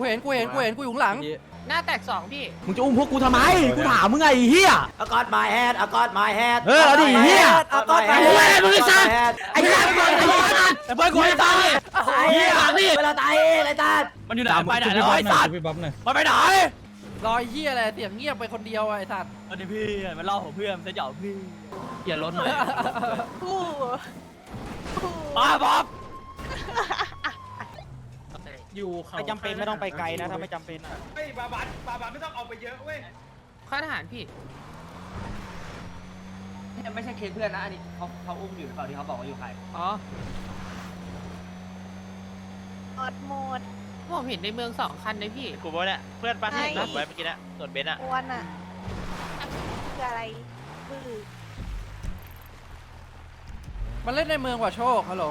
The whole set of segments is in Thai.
กูเห็นกูเห็นกูเห็นกูอยู่ข้างหลัง หน้าแตกสองพี่ มึงจะอุ้มพวกกูทำไม กูถามมึงไงไอ้เฮีย I got my head I got my head เออเอาดิเหี้ย I got my head เฮ้ยมึงไอ้สัตว์ไอ้สัตว์ไอ้สัตว์ไอ้เพื่อนกูให้ตายไอ้เหี้ยนี่เวลาตายเองไอ้ตามันอยู่ไหนไปไหนแล้วไอ้สัตว์พี่บ๊อบหน่อยมันไปไหนรอยเหี้ยอะไรเสียงเงียบไปคนเดียวอะไอ้สัตว์อันนี้พี่มันเล่าของเพื่อนจะเหยาพี่อย่าล้นหน่อยป้าบ๊อบ อยู่เขาไม่จำเป็นไม่ต้องไปไกลนะถ้าไม่จำเป็นอะไม่บาบาบาบาไม่ต้องเอาไปเยอะเว้ยข้าทหารพี่ไม่ใช่เคสเพื่อนนะอันนี้เขาเขาอุ้มอยู่หรือเปล่าที่เขาบอกว่าอยู่ใครอ๋อหมดหมดผมเห็นในเมืองสองคันเลยพี่กูบอกเนี่ยเพื่อนป้าที่ใช่หลบไว้เมื่อกี้นะส่วนเบนซ์อะอ้วนอะคืออะไรคือมันเล่นในเมืองว่ะโชคฮัลโหล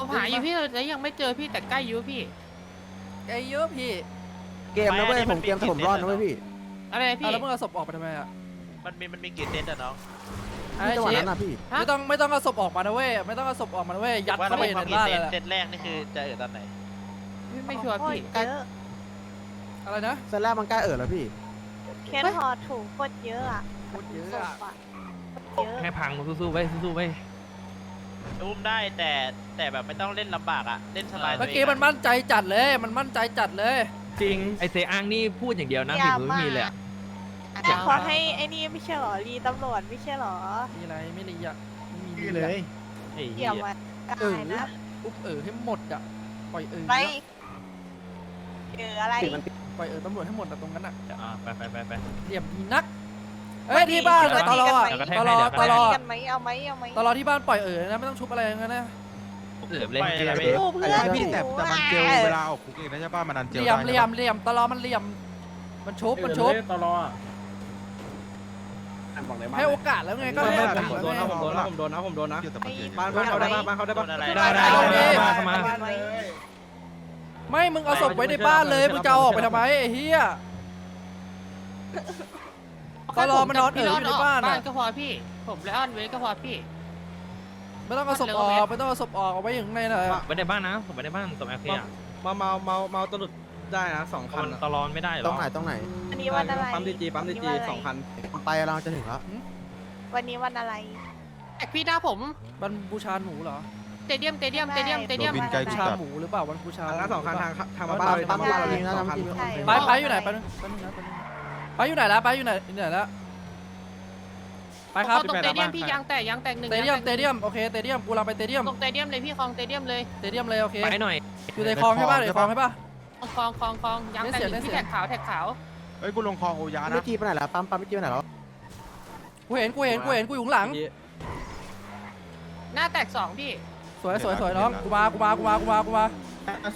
ผมหาอยู่พี่แล้วยังไม่เจอพี่แต่ใกล้อยู่พี่ ไอ้เยอะพี่เกมนะเว้ยผมเกมถ้าผมรอดนะเว้ยพี่อะไรเอาพี่แล้วมึงเอาศพออกไปทำไมอะมันมีมันมีกี่เต็นท์อะน้อง ไอ้จังหวะเชนั้นนะพี่ฮะ ไม่ต้องไม่ต้องเอาศพออกมานะเว้ยไม่ต้องเอาศพออกมานะเว้ยยัดว่าเข้าไปเราในมีบ้านเต็เลยแหละนท์เต็นท์แรกนี่คือจะเออตอนไหน ไม่ไม่ชัวร์พี่โคตรเยอะอะไรนะเซตแรกมันใกล้เออแล้วพี่ แคนฮอร์ถูกโคตรเยอะอะโคตรเยอะศอะพอะโคตรเยอะ ให้พังสู้ๆไว้สู้ๆไว้ อุ้มได้แต่แต่แบบไม่ต้องเล่นลำบากอะเล่นสบายเมื่อกี้มันมั่นใจจัดเลย มันมั่นใจจัดเลย จริง ไอเซอ้างนี่พูดอย่างเดียวนะอฝีย่ามือมาไม่มีเลยอะแต่ขอให้ไอ้นี่ไม่ใช่หรอรีตำรวจไม่ใช่หรอมีอะไรไม่รีอะไม่มีพี่เลยไอ้เกี่เหี้ยยวมาเออได้นะปุ๊บเออให้หมดอะปล่อยเออไปเอออะไร ปล่อยเออตำรวจให้หมดอะตรงนั้นอะอะไปไปไปไปเหลี่ยมดีนัก เอ้ยที่บ้านอะตลออะเดี๋ยวกระแทกตให้ลอเดี๋ยวกตระแทลกอกันไหมเอาไหมเอาไหมตลอที่บ้านปล่อยเออนะไม่ต้องชุบอะไรงั้นนะเกือบเล่นไปอะไรไปโอ้เพื่อน พี่แต่แต่มันเจลออเวลาออกคุกเองนะใช่ป่ะมันดันเจเหลลี่ยมได้เหลี่ยมเหลี่ยมตลอมันเหลี่ยม มันชุบมันชุบตลอดให้โอกาสแล้วไงก็ให้โอกาสผมแล้วโดนไงนะผมโดนนะผมโดนนะผมโดนนะเกี่ยวแต่มันเจลบ้านบ้านเขาได้บ้านบ้านเขาได้บ้านอะไรได้ได้เอาดิได้มาเข้ามาเอาไหมไม่มึงเอาศพไว้ในบ้านเลยมึงจะเอาออกไปทำไมไอ้เหี้ย ตลอมันนอนเอ๋ออยู่ในบ้านอะบ้านก็พอพี่ผมไลออนเวสก็พอพี่ ไม่ต้องเอาศพออกไม่ต้องเอาศพออกเอาไว้อยู่ข้างในเลยไปในบ้านนะผมไปในบ้านตบแอคเซียมาเมาเมาเมาตลุดได้นะสองคัมันนตลอนไม่ได้หรตรองไหนตรงไหน วันนี้วันอะไร ปั๊มดีจีปั๊มดีจีสองคัน ไปเราจะถึงแล้ว วันนี้วันอะไรแตกพี่หน้าผมมันบูชาหนูเหรอเตเดียมเตเดียมเตเดียมเตเดียมบินไกลบูกูชาจัดหมูหรือเปล่าวันบูชาคันละสองคันทางทางมาปั๊บ้านมเลยปั๊ทามงมาบ้านเราเลยยิงนะสองคันน้ำจิ้มใช่ ไปไปอยู่ไหนไปนึงไปนึงนะไปนึง ไปอยู่ไหนแล้วไปอยู่ไหนอยู่ไหนแล้วไปครับตรงเตเดียมพี่ยางแตกยางแตกหนึ่งเตเดียมางเตแกหนึ่งเดียมโอเคเตเดียมกูเราไปเตเดียมตรงเตเดียมเลยพี่คลองเตเดียมเลยเตเดียมเลยโอเคไปหน่อยอยู่ในคลองใช่ป่ะในคลองใช่ป่ะคลองคลองคลองยางแตกหนึ่งได้พี่เสียแท็กขาวแท็กขาวเอ้ยกูลงคลองโอยาไม่นะจีไปไหนแล้วปั๊มปั๊มไม่จีไปไหนแล้วกูเห็นกูเห็นกูเห็นกูอยู่ข้างหลัง หน้าแตกสองพี่สวยสวยสวยน้องกูมากูมากูมากูมากูมา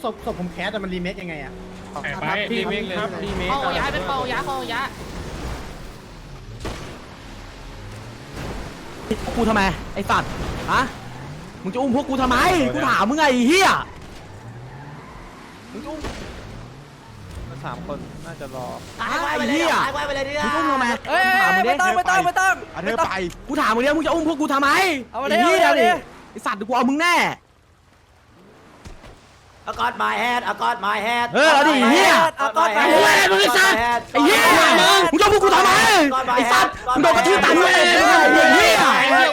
ศพศพผมแคสแต่มันรีเมคยังไงอะ ไปรีเมคเลยรีเมคเปาย้ายเป็นเปาย้าเปาย้ากูทำไมไอ้สัตว์ฮะมึงจะอุ้มพวกกูทำไมกูถามมึงไงไอ้เฮียมึงจะอุ้มสามคนน่าจะรอตายไว้ไปเลยตายไว้ไปเลยเนี่ยมึงจะอุ้มทำไมเอ้ยไม่ต้องไม่ต้องไม่ต้องอันเธอไปกูถามมึงเนี่ยมึงจะอุ้มพวกกูทำไมเอามาดิไอ้เฮียเอามาดิดิไอ้สัตว์เดี๋ยวกูเอามึงแน่ I got my head I got my head เออเอาดิเหี้ย I got my เฮ้ย head มึงไอ้สัตว์ไอ้เหี้ยมึงจะเอาพวกกูทำไมไอ้สัตว์มึงโดนกระทืบตายด้วยไอ้เหี้ย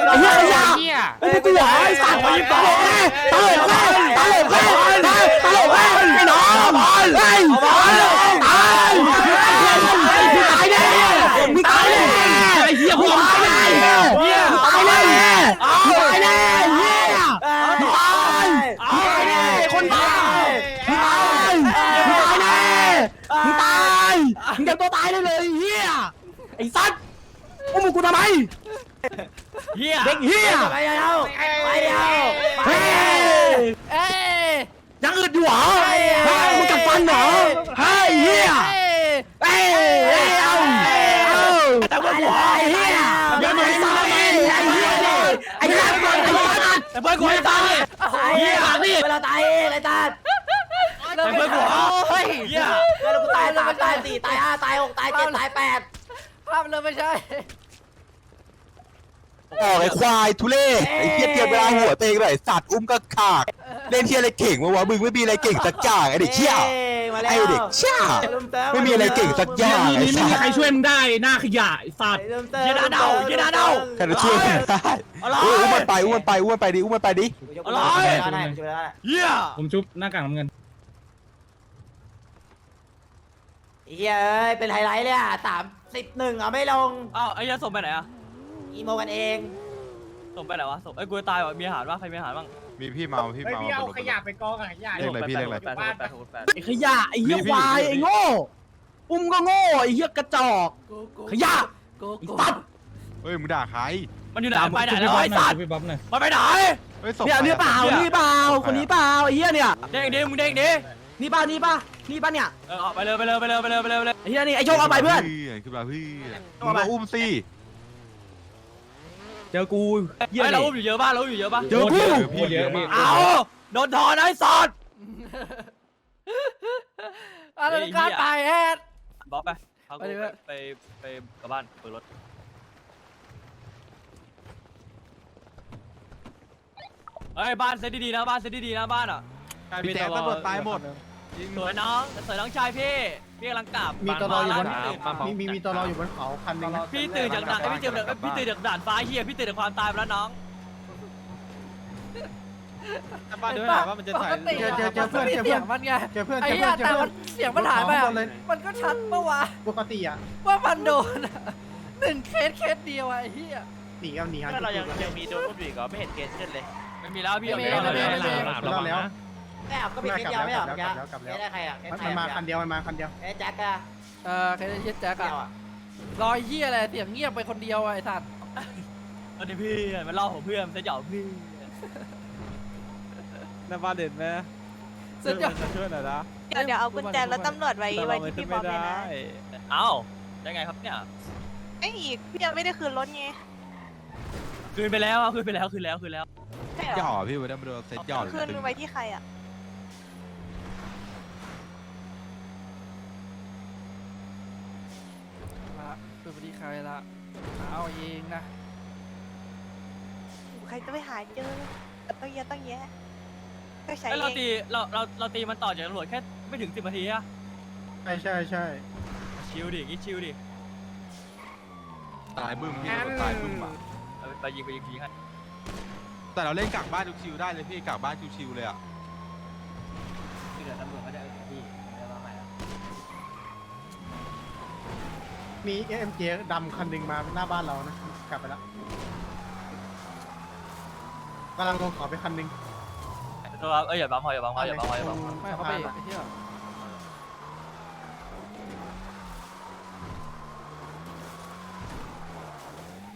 ไอ้เหี้ยไอ้เหี้ยขยะเฮียไอ้พวกกูเหรอไอ้สัตว์ตลกแน่ตลกแน่ตลกแน่ตลกแน่ไอ้น้องไอ้ตายตายมึงตายแน่มึงตายแน่ไอ้เหี้ยมึงตายแน่เหี้ยตายแน่มึงตายแน่เหี้ยมึงตายมึงตายแน่คนบ้ามึงตายมึงตายแน่มึงตาย มึงจะตัวตายได้เลยเหี้ยไอ้สัตว์อุ้มกูทำไมเฮียเด็กเหี้ยไปเดียวไปเดียวเฮ้ยเอ้ยยังอึดอยู่เหรอเฮ้ยมึงกัดฟันเหรอเฮ้ยเฮียเอ้ยเอ้ยเอ้ยเอาเอาแต่ว่าหัวไอ้เฮียยังไม่ตายไอ้เฮียดิไอ้เฮียไอ้เฮียไอ้เพื่อนกูให้ตายไอ้เหี้ยนี่เวลาตายเองไอ้ตาเริ่มไม่ทันเฮ้ยเฮียแล้วกูตายสามตายสี่ตายห้าตายหกตายเจ็ดตายแปดภาพเริ่มไม่ใช่ ออกไอ้ควายทุเรศไอ้เหี้ยเตรียมเวลาหัวเตงเลยสัตว์อุ้มก็ขากเล่นที่อะไรเก่งวะวะมึงไม่มีอะไรเก่งสักอย่างไอ้เด็กเชี่ยมาแล้วไอ้เด็กเชี่ยไม่มีอะไรเก่งสักอย่างไอ้สัสใครช่วยมึงได้หน้าขยะไอ้สัตว์เยดาเดาเยดาเดา ใครจะช่วยมึงได้โอ้ยอุ้มมันไปอุ้มมันไปอุ้มมันไปดิอุ้มมันไปดิอะไรได้เหี้ยผมชุบหน้ากากน้ำเงิน เฮ้ยเป็นไฮไลท์เลยอะสามสิบหนึ่งเอาไม่ลงอ้าวไอ้ยันส่งไปไหนอะอีโมกันเองส่งไปไหนวะส่งไอ้กูจะตายวะมีอาหารปะใครมีอาหารบ้างมีพี่เมาพี่เฮ้ยเมา พี่เอาขยะไปกองกับขยะเรียกอะไรพี่เรียกอะไร แปดหกแปดหกแปดไอ้ขยะไอ้เหี้ยควายไอ้โง่อุ้มก็โง่ไอ้เหี้ยกระจอก ขยะโกไอ้โก้สัตว์เฮ้ยมึงด่าใครมันอยู่ไหนไปไหนแล้วไอ้สัตว์มันไปไหนเฮ้ยส่งเนี่ยไป นี่เปล่าอะนี่เปล่าคนนี้เปล่าไอ้เหี้ยเนี่ยเด้งดิมึงเด้งดินี่ป่ะนี่ป่ะ นี่ป่ะเนี่ยเออออกไปเลยไปเลยไปเลยไปเลยไปเลยไปเลยไอ้เหี้ยนี่ไอ้โชคเอาไปเพื่อนขึ้นมาเพื่อนเอามึงไปมาอุ้มสิเจอกูเหี้ยไอ้เรานี่อุ้มอยู่เยอะป่ะเราอุ้มอยู่เยอะป่ะเจอกูพี่เยอะมากเอาโดนถอนไอ้สัตว์อะไรการไปแอดบอกไปเอาไปกูดิเว้ยไปไปกลับบ้านเปิดรถเฮ้ยบ้านเซ็ตดีๆนะบ้านเซ็ตดีๆนะบ้านอะพี่แจ๊คตำรวจตายหมด สวยน้องสวยน้องชายพี่พี่กำลังกลับมีตลออยู่บนบ้ามีมีมีตลออยู่บนเขาคันหนึงนะพี่ตื่นจากด่านพี่ตื่นจากพี่ตื่นจากด่านฟ้าเฮียพี่ตื่นจากความตายไปแล้วน้องบ้านด้วยว่ามันจะถ่ายเจอเจอเจอเพื่อนเจอเพื่อนมันไงเจอเพื่อนไอ้เจอเหี้เพื่ยอนเจอแต่เพื่อมันนเสียงมันหายไปอะบนเลยมันก็ชัดเมื่อวานปกติอะว่ามันโดนอะหนึ่งเคสเคสเดียวอะไอ้เหี้ย หนีกันหนีกันถ้าเรายังยังมีโดนอุ้มอยู่อีกเหรอไม่เห็นเกณฑ์ขึ้นเลย ไม่มีแล้วพี่ไม่มีไม่มีไม่มีแล้วแล้ว ไม่เอาก็มีเคสเดียวไม่เอาเมื่อกี้กลับแล้วเคสได้ใครอะเคสมันใครมันมาอะคันเดียวมันมาคันเดียวเคสแจ็คอะเออเคสเย็ดแจ็คเดีอะยวอะรอยเหี้ยอะไรเสียงเงียบไปคนเดียวอะไอ้สัตว์ตอนนี้พี่มันล่อผมเพื่อนจะหยอกพี่หน้าบ้านเด่นไหมสุดยอด ช่วยหน่อยนะเดี๋ยวเดี๋ยวเอากุญแจรถตำรวจไว้ไว้ที่พี่บอมเลยนะเอ้าได้ไงครับเนี่ยไอ้อีกพี่ยังไม่ได้คืนรถไงคืนไปแล้วคืนไปแล้วคืนแล้วคืนแล้วใช่หเหรย่ออพี่วันนี้มาโดนเซ็ตหย่อเลยคืนไว้ที่ใครอะละเป็นพอดี ใครละเอาเองนะ ใครจะไปหาเจอตั้งเยอะตั้งแยะก็ใช้ไอ้เอเรางตีเราเราเราตีมันต่อจากตำรวจแค่ไม่ถึงสิบนาทีอะใช่ใช่ใช่ชิลดิงี้ชิลดิตายบึ้มพี่ตำรวจตายบึ้มอะไปยิงไปยิงยิงให้แต่เราเล่นกากบ้านชิวๆได้เลยพี่กากบ้านชิวๆเลยอะที่เหลือตำรวจก็ได้พี่ได้มาใหม่แล้ว มีเอ็มเจดำคันหนึ่งมาหน้าบ้านเรานะ กลับไปแล้วกำลังลงเขาไปคันหนึ่งตัวเอ้ยอย่าบังพออย่าบังพออย่าบังพออย่าบังพอไม่เขาไปไอ้เหี้ย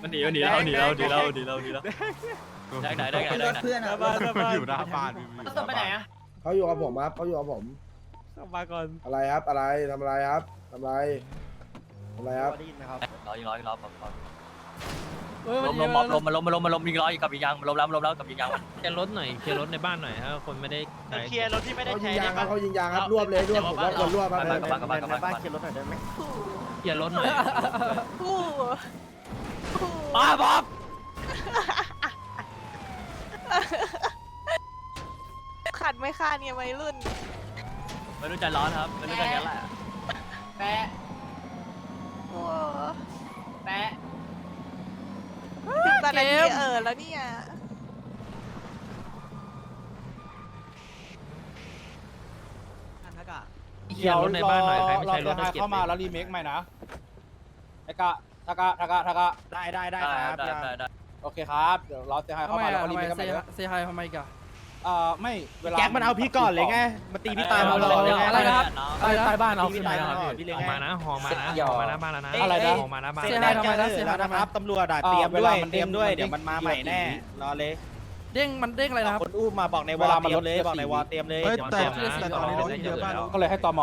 มันหนีมันหนีแล้วหนีแล้วหนีแล้วหนีแล้วหนีแล้วได้ไหนได้ไหนได้ไหนมันอยู่หน้าบ้านพี่เขาส่งไปไหนอะเขาอยู่กับผมครับเขาอยู่กับผมมาก่อนอะไรครับอะไรทำอะไรครับทำอะไรทำ อะไรครับ ได้ยินไหมครับรอยิงรอยิงรอเฮ้ยล้มันมยิล้งมมันล้มมาล้มมาล้มมาล้มยิงร้อยกับอีกยางล้มแล้วล้มแล้วกับอีกยางเคลียร์รถหน่อยเคลียร์รถในบ้านหน่อยถ้าคนไม่ได้เคลียร์รถที่ไม่ได้เขายิใช้งยางคได้รับปะเขายิงยางครับรวบเลยรวบผมว่าคนรวบครับกลับบ้านกลับบ้านกลับบ้านกลับบ้านเคลียร์รถหน่อยได้ไหมเคลียร์รถหน่อยผู้ผู้มาบ๊อบขัดไม่ขาดเนี่ยวัยรุ่น ไม่รู้ใจร้อนครับไม่รู้ใจงั้นแหละแปะ โอ้ แปะ ถึง ตอนนั้นที่เออแล้วเนี่ยเคลียร์รถในบ้านหน่อยใครไม่ใช้รถให้เก็บเข้ามาแล้วรีเมคใหม่นะไอกะทากะทากะทากะได้ได้ได้ได้ครับได้ได้ได้โอเคครับ เดี๋ยวรอเซฮายทำเข้าไมมาแล้วอะก็ทำรีไมเมคกันเซไปเลยเซฮายทำไมกัน เอ่อไม่เวลาแจ็คมันเอาพี่ก่อนเลยไงมาตีพี่ตายมาเราเราเลยไงอะไรนะครับใต้ใต้บ้านเอาพี่ขึ้นตายมามาครับก่อนพี่เลยออกไงมานะหอมานะหยหออมาหน้าบ้านแล้วนะอะไรนะหอมาหน้าบ้านเสียหายทำไมนะเสียหายนะทำไมครับตำรวจอะอ่าเตรียมด้วยเวลามันเตรียมด้วยมันเดี๋ยวมันมาใหม่แน่รอเลยเด้งมันเด้งอะไรนะครับคนอุ้มมาบอกในวเวอลลามันเตรียลมดเลยเลือดบอกในสีวอลเตรียมเลยเฮ้ยเดี๋ยวแต่เตรียมแต่ตอนนี้เราเยอะมากก็เลยให้ตม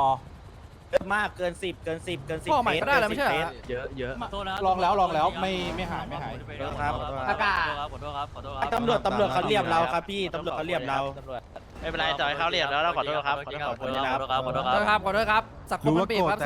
เยอะมากเกินสิบเกินสิบเกินสิบพ่อใหม่ก็ได้แล้วไม่ใช่เหรอ เยอะเยอะขอโทษนะลองแล้วลองแล้วไม่ไม่หายไม่หายขอโทษครับขอโทษครับขอโทษครับขอโทษครับตำรวจตำรวจเขาเรียบเราครับพี่ตำรวจเขาเรียบเรา ไม่เป็นไรต่อยเขาเรียบแล้วเราขอโทษครับขอโทษขอโทษขอโทษครับขอโทษครับขอโทษครับ ขอโทษครับ สังคมมันบีบครับ